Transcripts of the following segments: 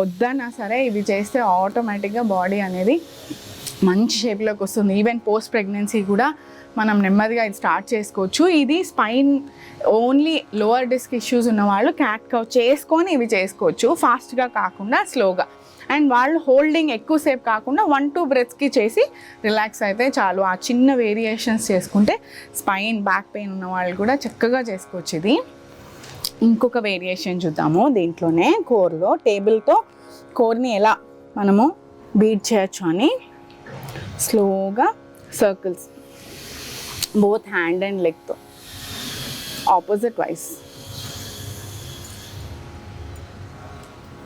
వద్దన్నా సరే ఇవి చేస్తే ఆటోమేటిక్గా బాడీ అనేది మంచి షేప్లోకి వస్తుంది. ఈవెన్ పోస్ట్ ప్రెగ్నెన్సీ కూడా మనం నెమ్మదిగా ఇది స్టార్ట్ చేసుకోవచ్చు. ఇది spine only lower disc issues ఉన్న వాళ్ళు క్యాట్ కౌ చేసుకొని ఇవి చేసుకోవచ్చు. ఫాస్ట్గా కాకుండా స్లోగా అండ్ వాళ్ళు హోల్డింగ్ ఎక్కువసేపు కాకుండా వన్ టూ బ్రెత్స్కి చేసి రిలాక్స్ అయితే చాలు. ఆ చిన్న వేరియేషన్స్ చేసుకుంటే స్పైన్ బ్యాక్ పెయిన్ ఉన్న వాళ్ళు కూడా చక్కగా చేసుకోవచ్చు ఇది. ఇంకొక వేరియేషన్ చూద్దాము. దీంట్లోనే కోర్లో టేబుల్తో కోర్ని ఎలా మనము బీట్ చేయొచ్చు అని స్లోగా సర్కిల్స్ బోత్ హ్యాండ్ అండ్ లెగ్తో ఆపోజిట్ వైస్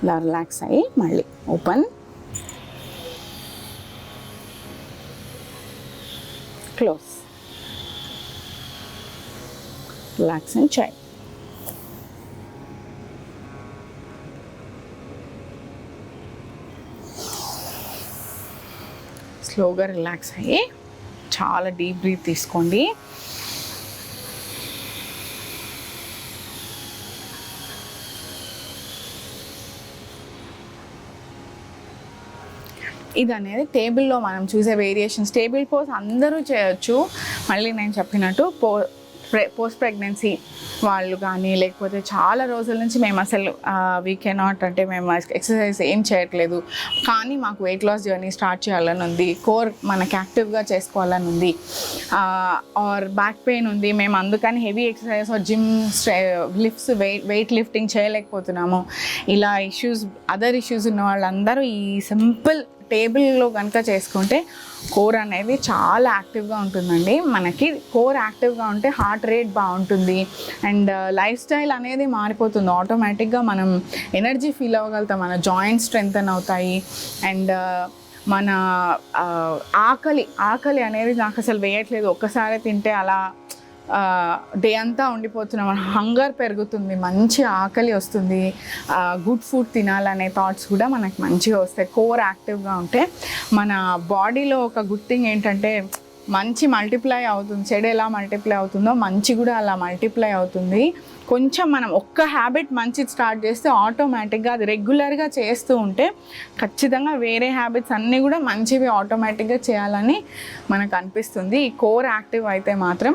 ఇలా రిలాక్స్ అయ్యి మళ్ళీ ఓపెన్ క్లోజ్ రిలాక్స్ అండ్ చేయి స్లోగా రిలాక్స్ అయ్యి చాలా డీప్ బ్రీత్ తీసుకోండి. ఇది అనేది టేబుల్లో మనం చూసే వేరియేషన్స్ టేబుల్ పోస్ అందరూ చేయొచ్చు. మళ్ళీ నేను చెప్పినట్టు పో పోస్ట్ ప్రెగ్నెన్సీ వాళ్ళు కానీ లేకపోతే చాలా రోజుల నుంచి మేము అసలు వీ కెనాట్ అంటే మేము ఎక్సర్సైజ్ ఏం చేయట్లేదు. కానీ మాకు వెయిట్ లాస్ జర్నీ స్టార్ట్ చేయాలని ఉంది. కోర్ మనకి యాక్టివ్గా చేసుకోవాలని ఉంది. ఆర్ బ్యాక్ పెయిన్ ఉంది. మేము అందుకని heavy exercise gym lifts weight weight lifting చేయలేకపోతున్నాము. ఇలా ఇష్యూస్ అదర్ ఇష్యూస్ ఉన్న వాళ్ళందరూ ఈ సింపుల్ టేబుల్లో కనుక చేసుకుంటే కోర్ అనేది చాలా యాక్టివ్గా ఉంటుందండి. మనకి కోర్ యాక్టివ్గా ఉంటే హార్ట్ రేట్ బాగుంటుంది. అండ్ లైఫ్ స్టైల్ అనేది మారిపోతుంది. ఆటోమేటిక్గా మనం ఎనర్జీ ఫీల్ అవ్వగలుగుతాం. మన జాయింట్స్ స్ట్రెంగ్తన్ అవుతాయి. అండ్ మన ఆకలి ఆకలి అనేది నాకు అసలు వేయట్లేదు. ఒక్కసారి తింటే అలా డే అంతా ఉండిపోతున్నాం. హంగర్ పెరుగుతుంది. మంచి ఆకలి వస్తుంది. గుడ్ ఫుడ్ తినాలనే థాట్స్ కూడా మనకు మంచిగా వస్తాయి. కోర్ యాక్టివ్గా ఉంటే మన బాడీలో ఒక గుడ్ థింగ్ ఏంటంటే మంచి మల్టిప్లై అవుతుంది. చెడు ఎలా మల్టిప్లై అవుతుందో మంచి కూడా అలా మల్టిప్లై అవుతుంది. కొంచెం మనం ఒక్క హ్యాబిట్ మంచిది స్టార్ట్ చేస్తే ఆటోమేటిక్గా అది రెగ్యులర్గా చేస్తూ ఉంటే ఖచ్చితంగా వేరే హ్యాబిట్స్ అన్నీ కూడా మంచివి ఆటోమేటిక్గా చేయాలని మనకు అనిపిస్తుంది. ఈ కోర్ యాక్టివ్ అయితే మాత్రం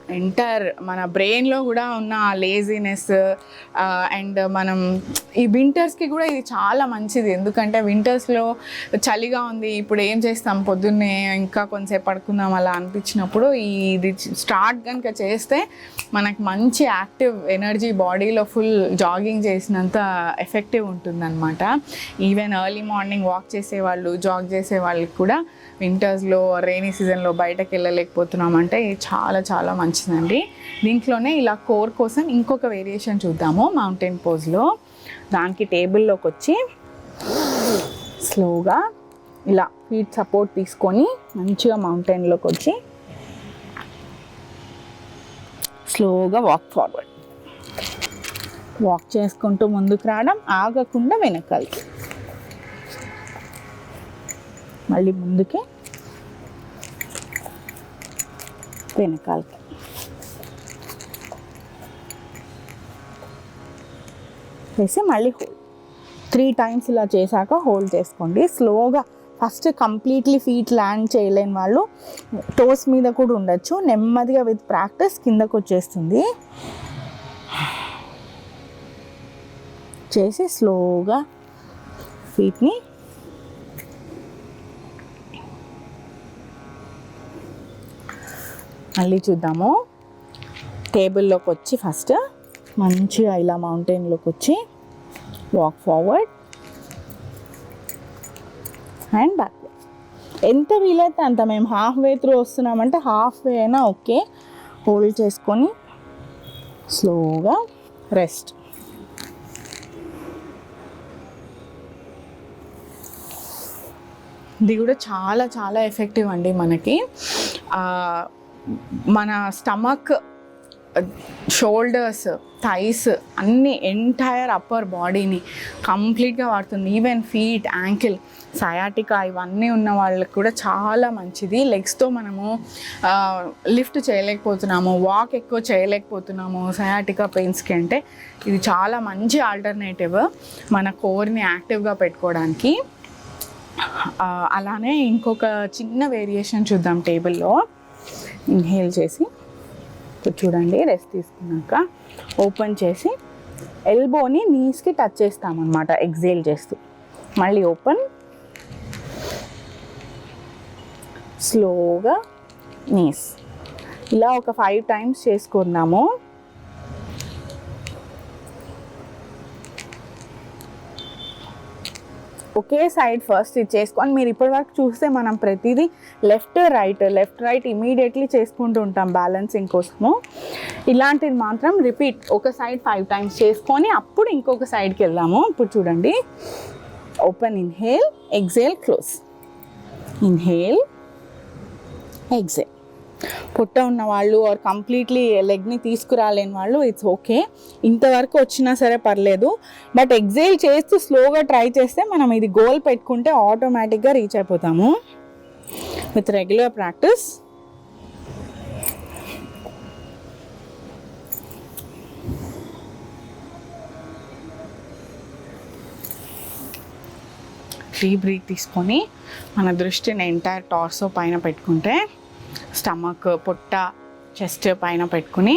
ఎంటర్ మన బ్రెయిన్లో కూడా ఉన్న లేజినెస్ అండ్ మనం ఈ వింటర్స్కి కూడా ఇది చాలా మంచిది. ఎందుకంటే వింటర్స్లో చలిగా ఉంది ఇప్పుడు ఏం చేస్తాం? పొద్దున్నే ఇంకా కొంచెంసేపు పడుకుందాం అలా అనిపించినప్పుడు ఈ ఇది స్టార్ట్ కనుక చేస్తే మనకు మంచి యాక్టివ్ ఎనర్జీ బాడీలో ఫుల్ జాగింగ్ చేసినంత ఎఫెక్టివ్ ఉంటుందన్నమాట. ఈవెన్ ఎర్లీ మార్నింగ్ వాక్ చేసేవాళ్ళు జాగ్ చేసే వాళ్ళకి కూడా వింటర్స్లో రైనీ సీజన్లో బయటకు వెళ్ళలేకపోతున్నామంటే ఇది చాలా చాలా వచ్చిందండి. దీంట్లోనే ఇలా కోర్ కోసం ఇంకొక వేరియేషన్ చూద్దాము మౌంటైన్ పోజ్లో. దానికి టేబుల్లోకి వచ్చి స్లోగా ఇలా ఫీట్ సపోర్ట్ తీసుకొని మంచిగా మౌంటైన్లోకి వచ్చి స్లోగా వాక్ ఫార్వర్డ్. వాక్ చేసుకుంటూ ముందుకు రావడం ఆగకుండా వెనకాలకి. మళ్ళీ ముందుకే వెనకాలకి. వేసి మళ్ళీ హోల్డ్ త్రీ టైమ్స్ ఇలా చేశాక హోల్డ్ చేసుకోండి. స్లోగా ఫస్ట్ కంప్లీట్లీ ఫీట్ ల్యాండ్ చేయలేని వాళ్ళు టోస్ మీద కూడా ఉండొచ్చు. నెమ్మదిగా విత్ ప్రాక్టీస్ కిందకు వచ్చేస్తుంది. చేసి స్లోగా ఫీట్ని మళ్ళీ చూద్దాము. టేబుల్లోకి వచ్చి ఫస్ట్ మంచిగా ఇలా మౌంటైన్లోకి వచ్చి వాక్ ఫార్వర్డ్ అండ్ బ్యాక్ ఎంత వీలైతే అంత మేము హాఫ్ వే త్రూ వస్తున్నామంటే హాఫ్ వే అయినా ఓకే హోల్డ్ చేసుకొని స్లోగా రెస్ట్ ఇది కూడా చాలా చాలా ఎఫెక్టివ్ అండి మనకి. మన స్టమక్ షోల్డర్స్ థైస్ అన్ని ఎంటైర్ అప్పర్ బాడీని కంప్లీట్గా వాడుతుంది. ఈవెన్ ఫీట్ యాంకిల్ సయాటికా ఇవన్నీ ఉన్న వాళ్ళకి కూడా చాలా మంచిది. లెగ్స్తో మనము లిఫ్ట్ చేయలేకపోతున్నాము వాక్ ఎక్కువ చేయలేకపోతున్నాము సయాటికా పెయిన్స్కి అంటే ఇది చాలా మంచి ఆల్టర్నేటివ్ మన కోర్ని యాక్టివ్గా పెట్టుకోవడానికి. అలానే ఇంకొక చిన్న వేరియేషన్ చూద్దాం టేబుల్లో ఇన్హేల్ చేసి ఇప్పుడు చూడండి రెస్ట్ తీసుకున్నాక ఓపెన్ చేసి ఎల్బోని నీస్కి టచ్ చేస్తామన్నమాట ఎగ్జేల్ చేస్తూ. మళ్ళీ ఓపెన్ స్లోగా నీస్ ఇలా ఒక ఫైవ్ టైమ్స్ చేసుకున్నాము. ఒకే సైడ్ ఫస్ట్ ఇది చేసుకొని మీరు ఇప్పటివరకు చూస్తే మనం ప్రతిదీ left right left right immediately చేసుకుంటూ ఉంటాం బ్యాలెన్సింగ్ కోసము. ఇలాంటిది మాత్రం రిపీట్ ఒక సైడ్ ఫైవ్ టైమ్స్ చేసుకొని అప్పుడు ఇంకొక సైడ్కి వెళ్దాము. ఇప్పుడు చూడండి. Open inhale exhale close. Inhale exhale. పుట్ట ఉన్న వాళ్ళు ఆర్ కంప్లీట్లీ లెగ్ని తీసుకురాలేని వాళ్ళు ఇట్స్ ఓకే ఇంతవరకు వచ్చినా సరే పర్లేదు. బట్ ఎగ్జైల్ చేస్తూ స్లోగా ట్రై చేస్తే మనం ఇది గోల్ పెట్టుకుంటే ఆటోమేటిక్గా రీచ్ అయిపోతాము. With regular practice deep breath తీసుకొని మన దృష్టిని ఎంటైర్ టార్సో పైన పెట్టుకుంటే స్టమక్ పొట్ట చెస్ట్ పైన పెట్టుకుని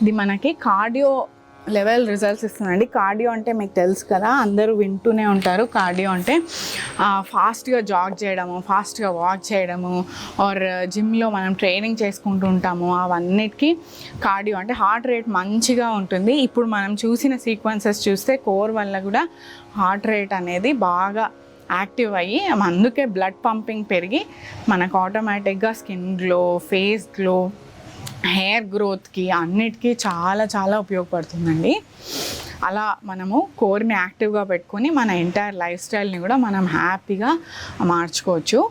ఇది మనకి కార్డియో లెవెల్ రిజల్ట్స్ ఇస్తుందండి. కార్డియో అంటే మీకు తెలుసు కదా అందరూ వింటూనే ఉంటారు. కార్డియో అంటే ఫాస్ట్గా జాగ్ చేయడము ఫాస్ట్గా వాక్ చేయడము ఆర్ జిమ్లో మనం ట్రైనింగ్ చేసుకుంటూ ఉంటాము. అవన్నిటికీ కార్డియో అంటే హార్ట్ రేట్ మంచిగా ఉంటుంది. ఇప్పుడు మనం చూసిన సీక్వెన్సెస్ చూస్తే కోర్ వల్ల కూడా హార్ట్ రేట్ అనేది బాగా యాక్టివ్ అయ్యి అందుకే బ్లడ్ పంపింగ్ పెరిగి మనకు ఆటోమేటిక్గా skin glow face glow hair గ్రోత్కి అన్నిటికీ చాలా చాలా ఉపయోగపడుతుందండి. అలా మనము కోర్ని యాక్టివ్గా పెట్టుకొని మన ఎంటైర్ లైఫ్ స్టైల్ని కూడా మనం హ్యాపీగా మార్చుకోవచ్చు.